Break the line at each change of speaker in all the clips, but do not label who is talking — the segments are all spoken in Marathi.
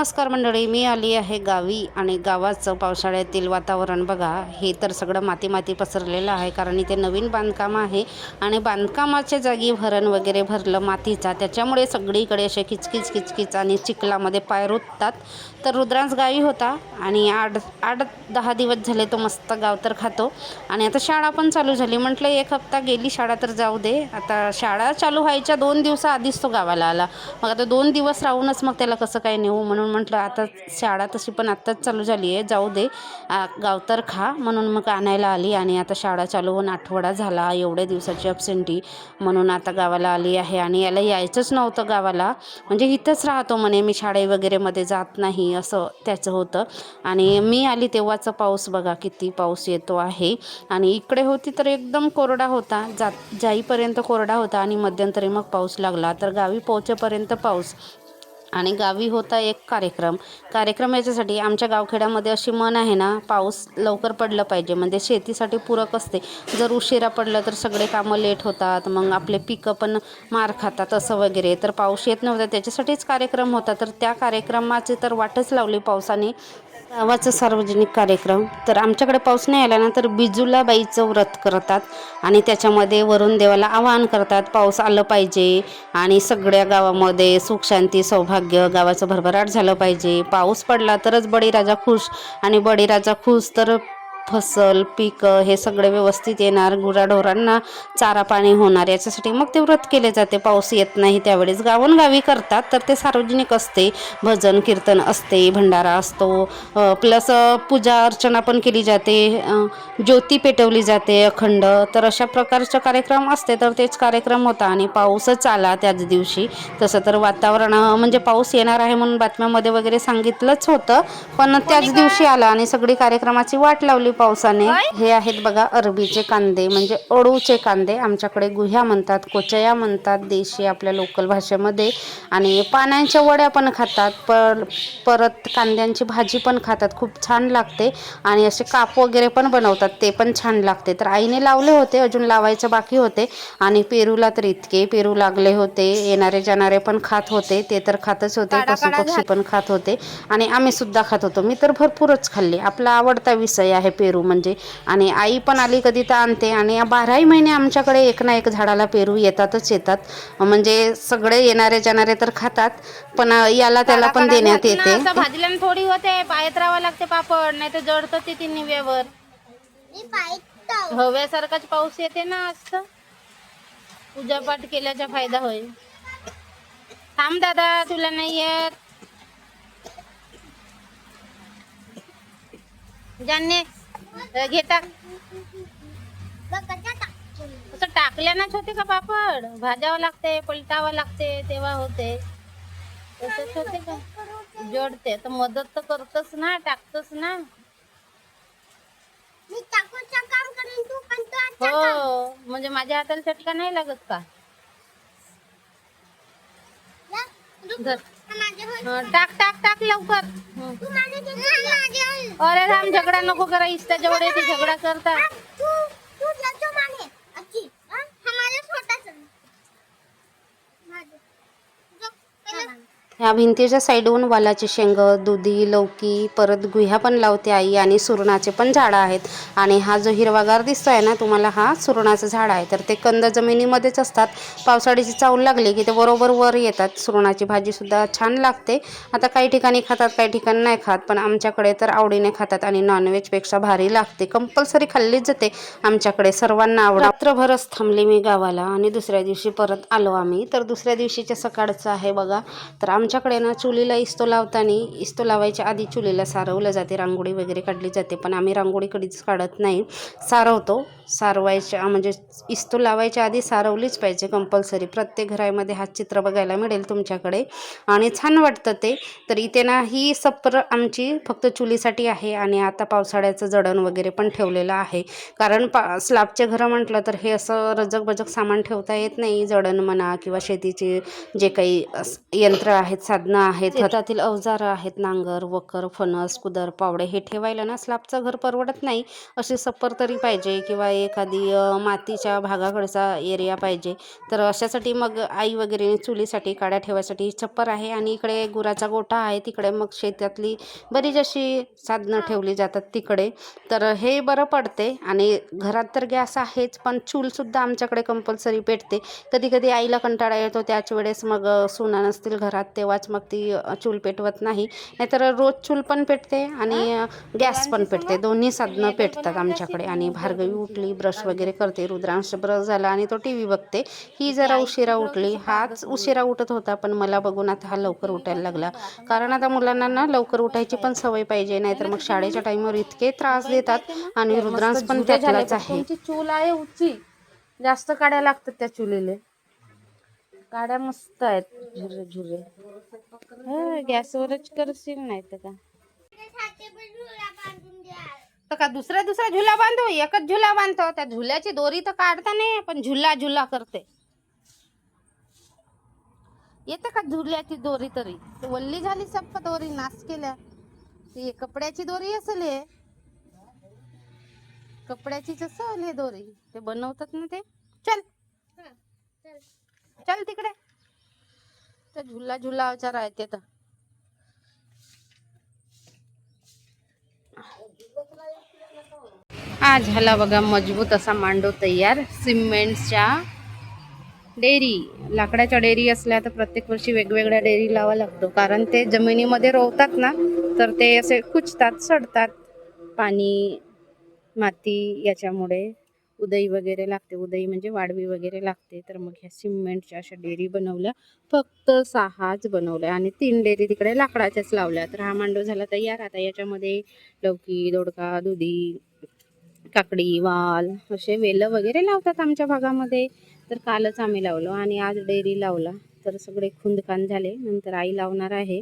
नमस्कार मंडळी मी आली आहे गावी आणि गावाचं पावसाळ्यातील वातावरण बघा. हे तर सगळं माती माती पसरलेलं आहे कारण इथे नवीन बांधकाम आहे आणि बांधकामाच्या जागी भरण वगैरे भरलं मातीचा. त्याच्यामुळे सगळीकडे असे किचकिच किचकिच आणि चिखलामध्ये पाय रुततात. तर रुद्रांस गावी होता आणि आठ आठ दहा दिवस झाले तो मस्त गाव तर खातो. आणि आता शाळा पण चालू झाली. म्हटलं एक हप्ता गेली शाळा तर जाऊ दे. आता शाळा चालू व्हायच्या दोन दिवसाआधीच तो गावाला आला. मग आता दोन दिवस राहूनच मग त्याला कसं काय नेऊ म्हणून म्हटलं आता शाळा तशी पण आत्ताच चालू झाली आहे जाऊ दे. आ, खा. म्हणून मग आणायला आली आणि आता शाळा चालू होऊन आठवडा झाला एवढ्या दिवसाची अपसेंटी म्हणून आता गावाला आली आहे आणि याला यायचंच नव्हतं गावाला. म्हणजे इथंच राहतो म्हणे मी शाळे वगैरेमध्ये जात नाही असं त्याचं होतं. आणि मी आली तेव्हाचा पाऊस बघा किती पाऊस येतो आहे. आणि इकडे होती तर एकदम कोरडा होता. जात जाईपर्यंत कोरडा होता आणि मध्यंतरी मग पाऊस लागला. तर गावी पोहोचेपर्यंत पाऊस. आणि गावी होता एक कार्यक्रम. कार्यक्रम याच्यासाठी आमच्या गावखेड्यामध्ये अशी मन आहे ना पाऊस लवकर पडलं पाहिजे. म्हणजे शेतीसाठी पूरक असते. जर उशिरा पडलं तर सगळे कामं लेट होतात मग आपले पिकं पण मार खातात असं वगैरे. तर पाऊस येत नव्हता त्याच्यासाठीच कार्यक्रम होता. तर त्या कार्यक्रमाची तर वाटच लावली पावसाने. गावाचा सार्वजनिक कार्यक्रम. तर आमच्याकडे पाऊस नाही आला ना तर बिजूला बाईचं व्रत करतात आणि त्याच्यामध्ये वरुण देवाला आवाहन करतात पाऊस आलं पाहिजे आणि सगळ्या गावामध्ये सुख शांती सौभाग्य गावाचं भरभराट झालं पाहिजे. पाऊस पडला तरच बळीराजा खुश आणि बळीराजा खुश तर फसल पिकं हे सगळे व्यवस्थित येणार. गुराढोरांना चारा पाणी होणार. याच्यासाठी मग ते व्रत केले जाते. पाऊस येत नाही त्यावेळेस. गावोनगावी करतात तर ते सार्वजनिक असते. भजन कीर्तन असते भंडारा असतो. प्लस पूजा अर्चना पण केली जाते. ज्योती पेटवली जाते अखंड. तर अशा प्रकारचे कार्यक्रम असते तर तेच कार्यक्रम होता. आणि पाऊसच आला त्याच दिवशी. तसं तर वातावरण म्हणजे पाऊस येणार आहे म्हणून बातम्यामध्ये वगैरे सांगितलंच होतं. पण त्याच दिवशी आला आणि सगळी कार्यक्रमाची वाट लावली. पावसाने हे आहेत बघा अरबीचे कांदे म्हणजे अळूचे कांदे. आमच्याकडे गुह्या म्हणतात कोचया म्हणतात देशी आपल्या लोकल भाषेमध्ये. आणि पाण्याच्या वड्या पण खातात पर परत कांद्यांची भाजी पण खातात खूप छान लागते. आणि असे काप वगैरे पण बनवतात ते पण छान लागते. तर आईने लावले होते अजून लावायचं बाकी होते. आणि पेरूला तर इतके पेरू लागले होते येणारे जाणारे पण खात होते ते तर खातच होते पशु पक्षी पण खात होते. आणि आम्ही सुद्धा खात होतो. मी तर भरपूरच खाल्ली. आपला आवडता विषय आहे पेरू. म्हणजे. आणि आई पण आली कधी तर आणते. आणि या बाराही महिने आमच्याकडे एक ना एक झाडाला पेरू येतातच येतात. म्हणजे सगळे येणारे जाणारे तर खातात पण याला त्याला पण देण्यात येते.
भाजल्यानं थोडी होते पायात राहावं लागते पापड नाही तर जडतं ते ती निव्यावर हव्यासारखाच पाऊस येते ना असं. पूजापाठ केल्याचा फायदा होईल. थांब दादा तुला नाही येत. जाने घेता असं टाकल्यानंच होते का पापड? भाजावं लागते पलटावं लागते तेव्हा होते. तसंच होते का? जोडते. तर मदत तर करतच ना टाकतच ना. हो म्हणजे माझ्या हाताला चटका नाही लागत का? धर. टाक टाक टाक लवकर. अरे राम झगडा नको करा इस्ता जेवढे ते झगडा करतात
ह्या भिंतीच्या साईडहून वालाची शेंगं दुधी लौकी परत गुह्या पण लावते आई आणि सुरणाचे पण झाडं आहेत. आणि हा जो हिरवागार दिसतोय ना तुम्हाला हा सुरणाचं झाड आहे. तर ते कंद जमिनीमध्येच असतात. पावसाळ्याची चावल लागली की ते बरोबर वर येतात. सुरणाची भाजीसुद्धा छान लागते. आता काही ठिकाणी खातात काही ठिकाणी नाही खात. पण आमच्याकडे तर आवडीने खातात आणि नॉनव्हेजपेक्षा भारी लागते. कंपल्सरी खाल्लीच जाते. आमच्याकडे सर्वांना आवड रात्रभरच थांबले मी गावाला आणि दुसऱ्या दिवशी परत आलो आम्ही. तर दुसऱ्या दिवशीच्या सकाळचं आहे बघा. तर आमच्याकडे ना चुलीला इस्तो लावताना इस्तो लावायच्या आधी चुलीला सारवलं जाते. रांगोळी वगैरे काढली जाते. पण आम्ही रांगोळी कधीच काढत नाही. सारवतो. सारवायच्या म्हणजे इस्तो लावायच्या आधी सारवलीच पाहिजे कंपल्सरी प्रत्येक घरामध्ये हा चित्र बघायला मिळेल तुमच्याकडे. आणि छान वाटतं ते. तर इथे ना ही सप्र आमची फक्त चुलीसाठी आहे आणि आता पावसाळ्याचं जडण वगैरे पण ठेवलेलं आहे. कारण पा स्लॅबचे घरं म्हटलं तर हे असं रजक बजक सामान ठेवता येत नाही. जडण म्हणा किंवा शेतीचे जे काही यंत्र आहेत आहेत साधनं आहेत शेतातील अवजारं आहेत नांगर वकर फणस कुदर पावडे हे ठेवायला ना स्लॅबचं घर परवडत नाही. अशी सप्पर तरी पाहिजे किंवा एखादी मातीच्या भागाकडचा एरिया पाहिजे. तर अशासाठी मग आई वगैरे चुलीसाठी काड्या ठेवायसाठी छप्पर आहे आणि इकडे गुराचा गोठा आहे. तिकडे मग शेतातली बरीच अशी साधनं ठेवली जातात तिकडे. तर हे बरं पडते आणि घरात तर गॅस आहेच पण चूलसुद्धा आमच्याकडे कंपल्सरी पेटते. कधी कधी आईला कंटाळा येतो त्याच वेळेस मग सुना नसतील घरात तेव्हाच मग ती चूल पेटवत नाही. नाहीतर रोज चूल पण पेटते आणि गॅस पण पेटते. दोन्ही साधनं पेटतात आमच्याकडे आणि भार्गवी उठली ब्रश वगैरे करते रुद्रांश ब्रश झाला आणि तो टी व्ही बघते. ही जरा उशिरा उठली. हाच उशिरा उठत होता पण मला बघून आता हा लवकर उठायला लागला. कारण आता मुलांना ना लवकर उठायची पण सवय पाहिजे. नाहीतर मग शाळेच्या टाईमवर इतके त्रास देतात आणि रुद्रांश पण त्यातलाच आहे.
चूल आहे उची जास्त काड्या लागतात त्या चुलीले. काड्या मस्त आहेत झुरे झुरे हा, गॅसवरच करशील नाही तर का तर का दुसरा दुसरा झुला बांधू? एकच झुला बांधतो. त्या झुल्याची दोरी तर काढता नाही पण झुला झुला करते. येते का झुल्याची दोरी तरी? ते वल्ली झाली सप्प दोरी नाश केल्या. ती कपड्याची दोरी असेल हे. कपड्याचीच असेल हे दोरी. ते बनवतात ना ते? चल. चल तिकडे. तर झुला झुलावचा राहते तर हा झाला बघा मजबूत असा मांडव तयार. सिमेंटच्या डेअरी. लाकडाच्या डेअरी असल्या तर प्रत्येक वर्षी वेगवेगळ्या डेअरी लावा लागतो. कारण ते जमिनीमध्ये रोवतात ना तर ते असे कुचतात सडतात. पाणी माती याच्यामुळे उदई वगैरे लागते. उदई म्हणजे वाढवी वगैरे लागते. तर मग ह्या सिमेंटच्या अशा डेअरी बनवल्या. फक्त सहाच बनवल्या आणि तीन डेअरी तिकडे लाकडाच्याच लावल्या. तर हा मांडव झाला तयार. आता याच्यामध्ये लौकी दोडका दुधी काकडी वाल असे वेलं वगैरे लावतात आमच्या भागामध्ये. तर कालच आम्ही लावलो आणि आज डेअरी लावला. तर सगळे खुंदकान झाले. नंतर आई लावणार आहे.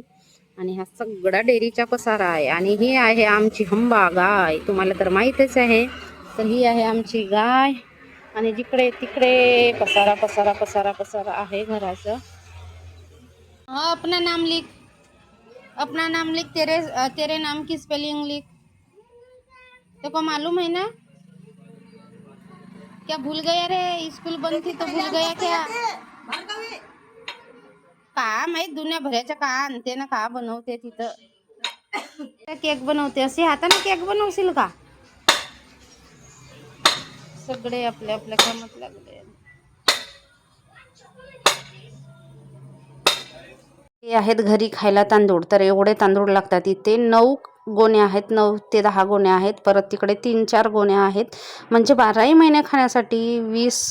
आणि हा सगळा डेअरीचा पसारा आहे. आणि ही आहे आमची हंबा गाय तुम्हाला तर माहीतच आहे. तर ही आहे आमची गाय. आणि जिकडे तिकडे पसारा पसारा पसारा पसारा आहे घराचं. अपना नाम लिख. अपना नाम लिख तेरे तेरे नाम की स्पेलिंग लिख. तेरे को मालूम है ना? क्या भूल गया रे? स्कूल बंद थी तो भूल गया क्या? का माहीत दुनिया भराच्या का आणते ना का बनवते तिथं केक बनवते. असे हाताने केक बनवशील का? सगळे आपल्या आपल्या कामात लागले.
हे आहेत घरी खायला तांदूळ. तर एवढे तांदूळ लागतात इथे. नऊ गोण्या आहेत. नऊ ते दहा गोण्या आहेत. परत तिकडे तीन चार गोण्या आहेत. म्हणजे बाराही महिने खाण्यासाठी वीस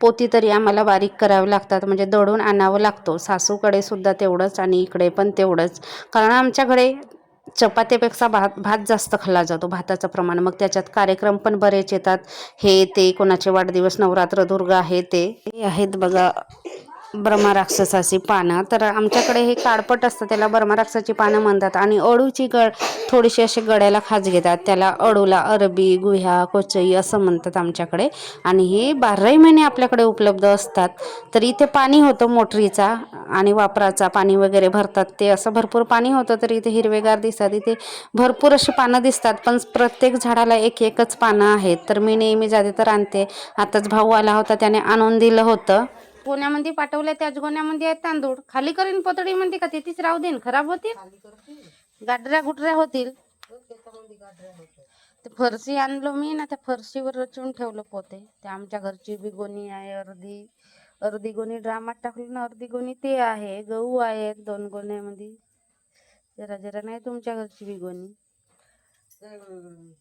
पोती तरी आम्हाला बारीक करावे लागतात. म्हणजे दळून आणावं लागतो. सासूकडे सुद्धा तेवढंच आणि इकडे पण तेवढंच. कारण आमच्याकडे चपात्यापेक्षा भात भात जास्त खाल्ला जातो भाताचं प्रमाण. मग त्याच्यात कार्यक्रम पण बरेच येतात. हे ते कोणाचे वाढदिवस नवरात्र दुर्गा आहे ते. हे आहेत बघा ब्रह्मराक्षसाची पानं. तर आमच्याकडे हे काळपट असतं त्याला ब्रह्मराक्षसाची पानं म्हणतात. आणि अळूची गळ थोडीशी अशी गळ्याला खाज घेतात. त्याला अळूला अरबी गुह्या कोचई असं म्हणतात आमच्याकडे. आणि हे बाराही महिने आपल्याकडे उपलब्ध असतात. तर इथे पाणी होतं मोटरीचा आणि वापराचा. पाणी वगैरे भरतात. ते असं भरपूर पाणी होतं तर इथे हिरवेगार दिसतात. इथे भरपूर अशी पानं दिसतात पण प्रत्येक झाडाला एक एकच पानं आहेत. तर मी नेहमी जाते तर आणते. आताच भाऊ आला होता त्याने आणून दिलं होतं.
गोण्यामध्ये पाठवल्या त्याच गोण्यामध्ये आहेत तांदूळ. खाली करीन पोतडी म्हणते का तिथेच राहू देईन खराब होतील? गाडऱ्या गुडऱ्या होतील. ते फरशी आणलो मी ना त्या फरशीवर रचून ठेवलं पोते. ते आमच्या घरची बी गोणी आहे अर्धी अर्धी गोणी ड्रामात टाकली ना अर्धी गोणी ते आहे गहू आहेत दोन गोण्यामध्ये. जरा जरा नाही तुमच्या घरची बी गोणी.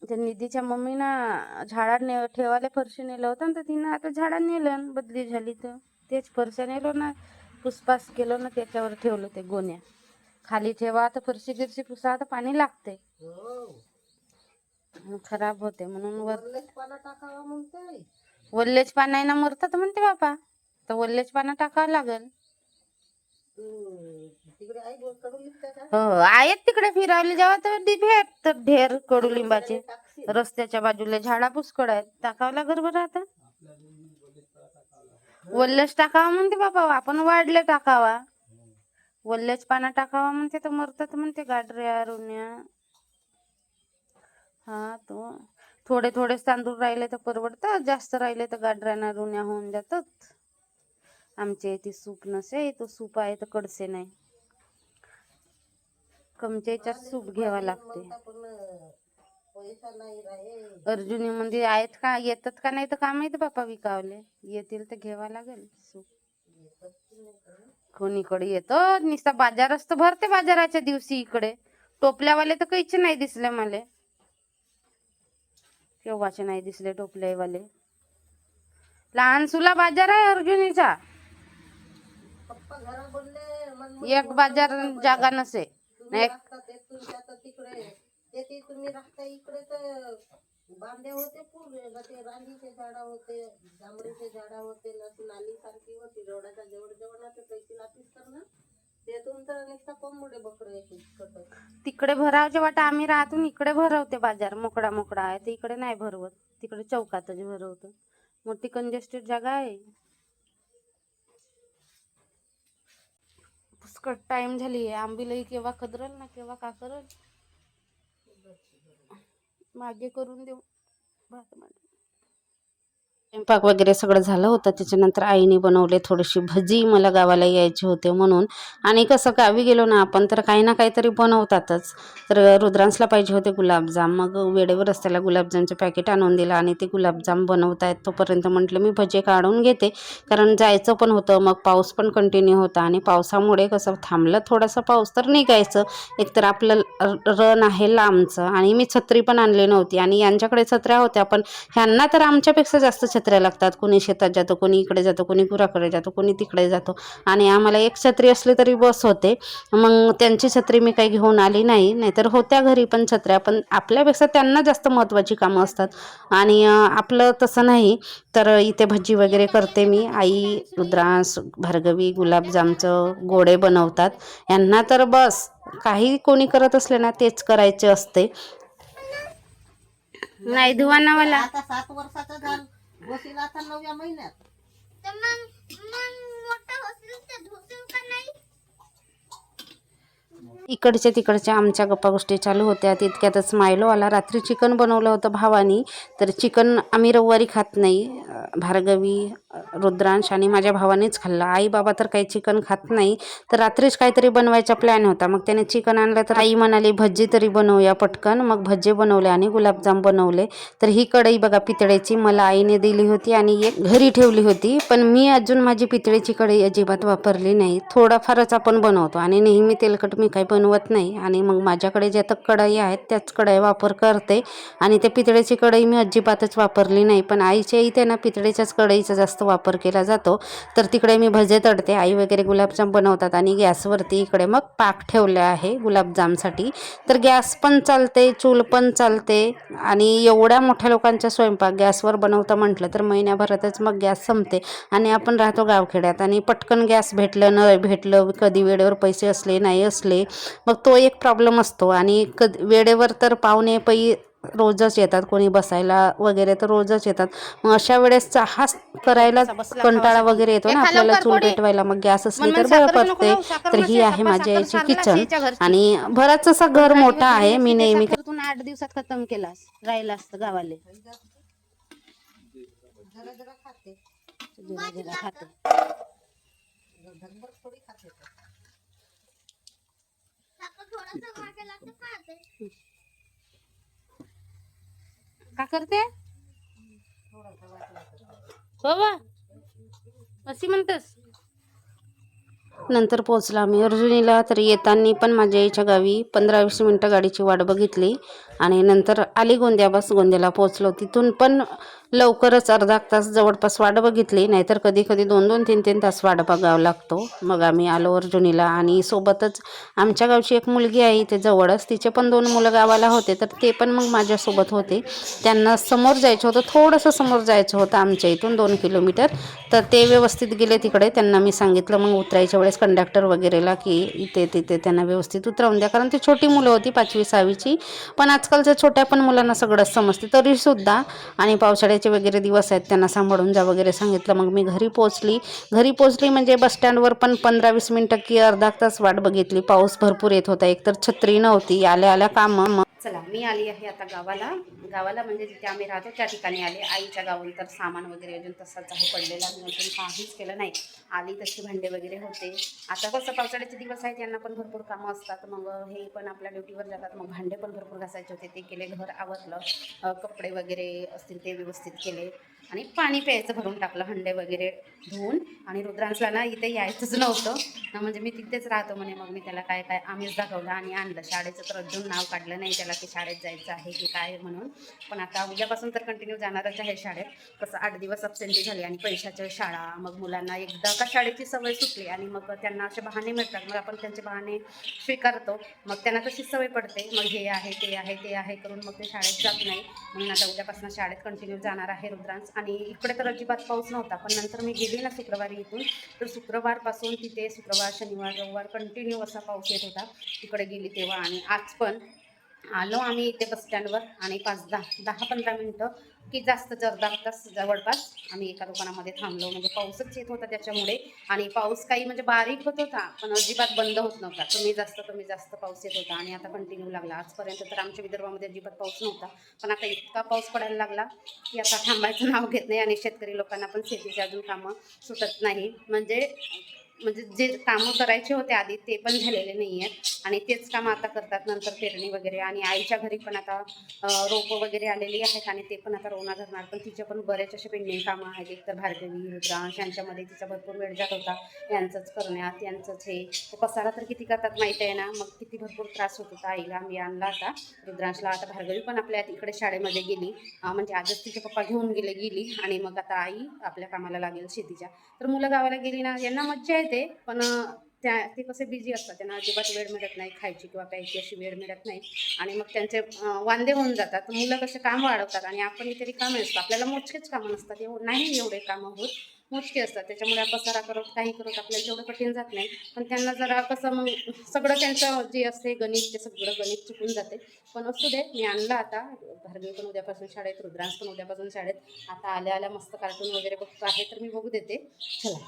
त्या निधीच्या मम्मीनं झाडात ने ठेवायला फरशी नेलं होतं ना तर तिनं आता झाडात नेलं न बदली झाली तर. तेच फरशा नेलो ना पुसपास केलं ना त्याच्यावर ठेवलं ते गोण्या. खाली ठेवा तर फरशी गिरशी पुसा तर पाणी लागते मग खराब होते म्हणून वर वल्लेच पाण्यानं मरतात म्हणते बापा. तर वल्लेच पानं टाकावं लागेल. हो? आहेत तिकडे फिरायला. जेव्हा तर तर ढेर कडुलिंबाचे. रस्त्याच्या बाजूला झाडा पुष्कळ आहेत. टाकावं लागेल बरं आता. वल्लेच टाकावा म्हणते बाबा आपण वाढले टाकावा.
वल्ल्याच पाना टाकावा म्हणते तर मरतात म्हणते गाडऱ्या रुण्या हा तो. थोडे थोडेच तांदूळ राहिले तर परवडतात जास्त राहिले तर गाडऱ्याना रुण्या होऊन जातात. आमच्या इथे सूप नसे तो सूप आहे तर कडसे नाही. कमच्या याच्यात सूप घ्यावा लागते. अर्जुनी मध्ये आहेत का? येतात का? नाही तर का माहिती बापा विकावले? येतील तर घ्यावा लागेल. कोणीकडे येतो? नुसता बाजारच तर भरते बाजाराच्या दिवशी इकडे. टोपल्यावाले तर काहीच नाही दिसले मला. केव्हाचे नाही दिसले टोपल्यावाले? लहान सुला बाजार आहे अर्जुनीचा. एक बाजार जागा नसे. नाही
ते तुम्ही राहता इकडे तर बांध्या होते पूर्वी. ते रांगीचे झाडा होते जांभळीचे झाडा होते नस नाली सारखी होती. रोडाच्या जवळ जवळ ना ते पैसे लापीस कर ना तेथून नुसता कोंबडे बकरे
तिकडे भरावचे वाटा आम्ही राहतून इकडे भरवते बाजार मोकळा मोकळा आहे. ते इकडे नाही भरवत. तिकडे चौकातच भरवतो. मोठी कंजेस्टेड जागा आहे. पुष्कळ टाइम झाली आहे. आंबीलाही केव्हा कदरल ना केव्हा का करल मागे करून देऊ भात मागे. स्वयंपाक वगैरे सगळं झालं होतं. त्याच्यानंतर आईने बनवले थोडीशी भजी. मला गावाला यायचे होते म्हणून. आणि कसं गावी गेलो ना आपण तर काही ना काहीतरी बनवतातच. तर रुद्रांसला पाहिजे होते गुलाबजाम. मग वेळेवर रस्त्याला गुलाबजामचं पॅकेट आणून दिलं आणि ते गुलाबजाम बनवतायत. तोपर्यंत म्हटलं मी भजे काढून घेते. कारण जायचं पण होतं. मग पाऊस पण कंटिन्यू होता. आणि पावसामुळे कसं थांबलं थोडासा पाऊस तर निघायचं. एकतर आपलं र- रन आहे लांबचं. आणि मी छत्री पण आणली नव्हती. आणि यांच्याकडे छत्र्या होत्या. पण ह्यांना तर आमच्यापेक्षा जास्त छत्र्या लागतात. कोणी शेतात जातो कोणी इकडे जातो कोणी गुराकडे जातो कोणी तिकडे जातो. आणि आम्हाला एक छत्री असली तरी बस होते. मग त्यांची छत्री मी काही घेऊन आली नाही. नाहीतर होत्या घरी पण छत्र्या पण आपल्यापेक्षा त्यांना जास्त महत्त्वाची कामं असतात. आणि आपलं तसं नाही. तर इथे भजी वगैरे करते मी. आई रुद्रांस भार्गवी गुलाबजामचं गोडे बनवतात. यांना तर बस. काही कोणी करत असले ना तेच करायचे असते. नाही धुवानावाला
आता सात वर्षाचा आता नवव्या महिन्यात.
इकडच्या तिकडच्या आमच्या गप्पा गोष्टी चालू होत्या. तितक्यातच मायलो आला. रात्री चिकन बनवलं होतं भावानी. तर चिकन आम्ही रविवारी खात नाही. अं, भार्गवी रुद्रांश आणि माझ्या भावानेच खाल्लं. आई बाबा तर काही चिकन खात नाही. तर रात्रीच काहीतरी बनवायचा प्लॅन होता. मग त्याने चिकन आणलं तर आई म्हणाली भज्जी तरी बनवूया पटकन. मग भज्जे बनवले आणि गुलाबजाम बनवले. तर ही कढई बघा पितळेची मला आईने दिली होती आणि एक घरी ठेवली होती. पण मी अजून माझी पितळेची कढई अजिबात वापरली नाही. थोडाफारच आपण बनवतो आणि नेहमी तेलकट मी काही बनवत नाही. आणि मग माझ्याकडे ज्या तर कढई आहेत त्याच कढई वापर करते. आणि त्या पितळेची कढई मी अजिबातच वापरली नाही. पण आईच्या इथे ना पितळेच्याच कढईचा जास्त वापर केला जातो. तर तिकडे मी भजे तडते. आई वगैरे गुलाबजाम बनवतात आणि गॅसवरती इकडे मग पाक ठेवले आहे गुलाबजामसाठी. तर गॅस पण चालते चूल पण चालते आणि एवढ्या मोठ्या लोकांच्या स्वयंपाक गॅसवर बनवता म्हटलं तर महिन्याभरातच मग गॅस संपते आणि आपण राहतो गावखेड्यात आणि पटकन गॅस भेटलं न भेटलं कधी वेळेवर पैसे असले नाही असले मग तो एक प्रॉब्लेम असतो आणि कधी वेळेवर तर पाहुणे पै रोजच येतात. कोणी बसायला वगैरे तर रोजच येतात. मग अशा वेळेस चहा करायला कंटाळा वगैरे येतो ना आपल्याला चूल पेटवायला मग गॅस असली तर बरं पडते. तर ही आहे माझ्या आईची किचन आणि बराच असं घर मोठं आहे मी नेहमी
आठ दिवसात खतम केलास राहिला असतं गावाले.
जरा जरा खाते
जरा जरा खाते
धनभर थोडी खाते तो.
का करते? हो अशी म्हणतेस.
नंतर पोचला आम्ही. अर्जुनीला तर येताना पण माझ्या आईच्या गावी पंधरा वीस मिनटं गाडीची वाट बघितली आणि नंतर आली गोंदिया बस. गोंदियाला पोचलो तिथून पण लवकरच अर्धा तास जवळपास वाट बघितली नाहीतर कधी कधी दोन दोन तीन तीन तास वाट बघावं लागतो. मग आम्ही आलो अर्जुनीला आणि सोबतच आमच्या गावची एक मुलगी आहे इथे जवळच. तिचे पण दोन मुलं गावाला होते तर ते पण मग माझ्यासोबत होते. त्यांना समोर जायचं होतं थोडंसं समोर जायचं होतं आमच्या इथून दोन किलोमीटर. तर ते व्यवस्थित गेले तिकडे. त्यांना मी सांगितलं मग उतरायच्या वेळेस कंडक्टर वगैरेला की इथे तिथे त्यांना व्यवस्थित उतरवून द्या. कारण ती छोटी मुलं होती पाचवी सहावीची. पण आजकालच्या छोट्या पण मुलांना सगळंच समजते. तरीसुद्धा आणि पावसाळ्यात
शाळेचे वगैरे दिवस आहेत त्यांना सांभाळून जा वगैरे सांगितलं. मग मी घरी पोचली घरी पोचली म्हणजे बसस्टँडवर पण पंधरा वीस मिनटं की अर्धा तास वाट बघितली. पाऊस भरपूर येत होता. एकतर छत्री नव्हती. आल्या आल्या कामं मग चला मी आली आहे आता गावाला. गावाला म्हणजे जिथे आम्ही राहतो त्या ठिकाणी आले. आईच्या गावून तर सामान वगैरे अजून तसाच आहे पडलेला मी अजून काहीच केलं नाही. आली तशी भांडे वगैरे होते. आता कसं पावसाळ्याचे दिवस आहेत यांना पण भरपूर कामं असतात. मग हे पण आपल्या ड्युटीवर जातात. मग भांडे पण भरपूर घासायचे होते. ते केले घर आवरलं. कपडे वगैरे असतील ते व्यवस्थित केले. आणि पाणी प्यायचं भरून टाकलं हंडे वगैरे धुवून. आणि रुद्रांशला ना इथे यायचंच नव्हतं. म्हणजे मी तिथेच राहतो म्हणे मग मी त्याला काय काय आम्हीच दाखवलं आणि आणलं. शाळेचं तर अजून नाव काढलं नाही त्याला की शाळेत जायचं आहे की काय म्हणून. पण आता उद्यापासून तर कंटिन्यू जाणारच आहे शाळेत. कसं आठ दिवस अबसेंटी झाली आणि पैशाच्या शाळा. मग मुलांना एकदा का शाळेची सवय सुटली आणि मग त्यांना असे बहाणे मिळतात. मग आपण त्यांचे बहाणे स्वीकारतो. मग त्यांना तशी सवय पडते. मग हे आहे ते आहे ते आहे करून मग ते शाळेत जात नाही. म्हणून आता उद्यापासून शाळेत कंटिन्यू जाणार आहे रुद्रांश. आणि इकडे तर अजिबात पाऊस नव्हता पण नंतर मी गेली ना शुक्रवारी इथून. तर शुक्रवारपासून तिथे शुक्रवार शनिवार रविवार कंटिन्यू असा पाऊस येत होता. तिकडे गेली तेव्हा आणि आज पण आलो आम्ही इथे बसस्टँडवर आणि पाच दहा दहा पंधरा मिनटं की जास्त जर तास जवळपास आम्ही एका दुकानामध्ये थांबलो. म्हणजे पाऊसच येत होता त्याच्यामुळे. आणि पाऊस काही म्हणजे बारीक होत होता पण अजिबात बंद होत नव्हता. कमी जास्त कमी जास्त पाऊस येत होता आणि आता कंटिन्यू लागला. आजपर्यंत तर आमच्या विदर्भामध्ये अजिबात पाऊस नव्हता. पण आता इतका पाऊस पडायला लागला की आता थांबायचं नाव घेत नाही आणि शेतकरी लोकांना पण शेतीची अजून कामं सुटत नाही. म्हणजे म्हणजे जे कामं करायचे होते आधी ते पण झालेले नाही आहेत आणि तेच कामं आता करतात नंतर पेरणी वगैरे आणि आईच्या घरी पण आता रोपं वगैरे आलेली आहेत आणि ते पण आता रोना धरणार. पण तिचे पण बरेच असे पेंडिंग कामं आहेत. एक तर भार्गवी रुद्रांश यांच्यामध्ये तिचा भरपूर वेळ जात होता. यांचंच करण्यात यांचंच हे. पसारा तर किती करतात माहीत आहे ना? मग किती भरपूर त्रास होत होता. आईला मी आणला आता रुद्रांशला आता भार्गवी पण आपल्या इकडे शाळेमध्ये गेली. म्हणजे आजच तिचे पप्पा घेऊन गेले गेली. आणि मग आता आई आपल्या कामाला लागेल शेतीच्या. तर मुलं गावाला गेली ना यांना मज्जा येते पण त्या ते कसे बिझी असतात त्यांना अजिबात वेळ मिळत नाही खायची किंवा प्यायची अशी वेळ मिळत नाही. आणि मग त्यांचे वांदे होऊन जातात. मुलं कसे काम वाढवतात आणि आपण इथे कामं असतो आपल्याला मोजकेच कामं नसतात. एवढं नाही एवढे कामं होत. मोजके असतात. त्याच्यामुळे पसारा करत काही करत आपल्याला एवढं कठीण जात नाही. पण त्यांना जरा कसं मग सगळं त्यांचं जे असते गणित ते सगळं गणित चुकून जाते. पण असू दे मी आणलं आता. भार्गवी पण उद्यापासून शाळेत रुद्रांश पण उद्यापासून शाळेत. आता आल्या आल्या मस्त कार्टून वगैरे बघतो आहे तर मी बघू देते. चला.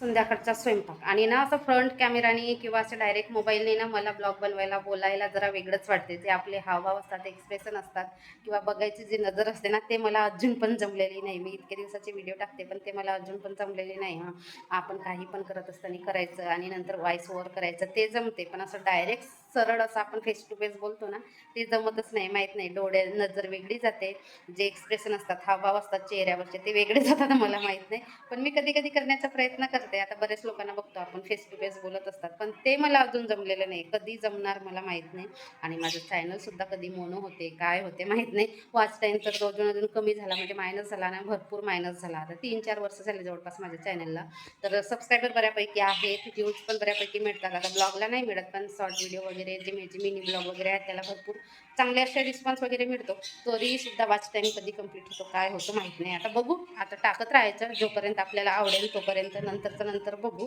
संध्याकाळचा स्वयंपाक. आणि ना असं फ्रंट कॅमेराने किंवा असं डायरेक्ट मोबाईलने ना मला ब्लॉग बनवायला बोलायला जरा वेगळंच वाटते जे आपले हावभाव असतात एक्सप्रेशन असतात किंवा बघायची जी नजर असते ना ते मला अजून पण जमलेली नाही. मी इतके दिवसाचे व्हिडिओ टाकते पण ते मला अजून पण जमलेले नाही हां. आपण काही पण करत असताना करायचं आणि नंतर व्हॉइस ओव्हर करायचं ते जमते. पण असं डायरेक्ट सरळ असं आपण फेस टू फेस बोलतो ना ते जमतच नाही माहीत नाही. डोळे नजर वेगळी जाते. जे एक्सप्रेशन असतात हावभाव असतात चेहऱ्यावरचे ते वेगळे जातात मला माहीत नाही. पण मी कधी कधी करण्याचा प्रयत्न करते. आता बरेच लोकांना बघतो आपण फेस टू फेस बोलत असतात. पण ते मला अजून जमलेलं नाही. कधी जमणार मला माहीत नाही. आणि माझं चॅनलसुद्धा कधी मोनो होते काय होते माहीत नाही. वाच टाईम तर अजून अजून कमी झाला. म्हणजे मायनस झाला ना भरपूर मायनस झाला. आता तीन चार वर्ष झाले जवळपास माझ्या चॅनलला तर सबस्क्रायबर बऱ्यापैकी आहेत. व्ह्यूज पण बऱ्यापैकी मिळतात. आता ब्लॉगला नाही मिळत पण शॉर्ट व्हिडिओ वगैरे जे म्हणजे मिनी ब्लॉग वगैरे आहेत त्याला भरपूर चांगले असे रिस्पॉन्स वगैरे मिळतो. तरी सुद्धा वाच टाईम कधी कंप्लीट होतो काय होतं माहीत नाही. आता बघू आता टाकत राहायचं. जोपर्यंत आपल्याला आवडेल तोपर्यंत नंतरचं नंतर बघू.